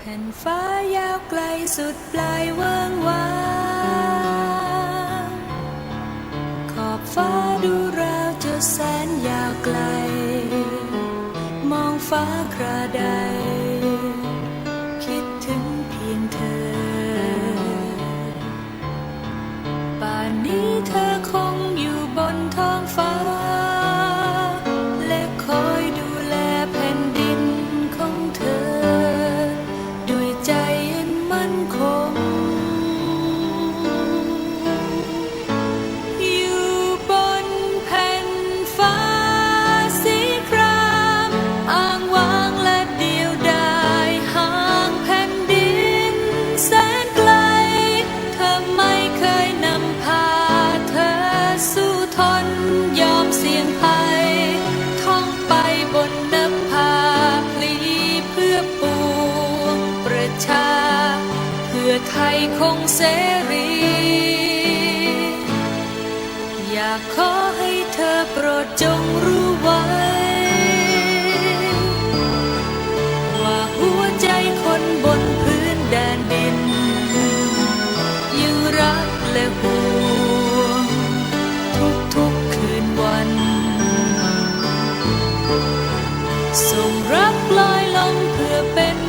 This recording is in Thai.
แผ่นฟ้ายาวไกลสุดปลายเวิงว้างขอบฟ้าดูราวจะแสนยาวไกล มองฟ้าคราใด คิดถึงเพียงเธอ ป่านนี้เธอคง ยอมเสี่ยงภัยท่องไปบนนภาพลีเพื่อปวประชา เพื่อไทยคงเสรี อยากขอให้เธอโปรดจงรู้ไว้ ว่าหัวใจคนบนพื้นแดนดิน ยังรักและ ส่งรับลอยลงเพื่อเป็น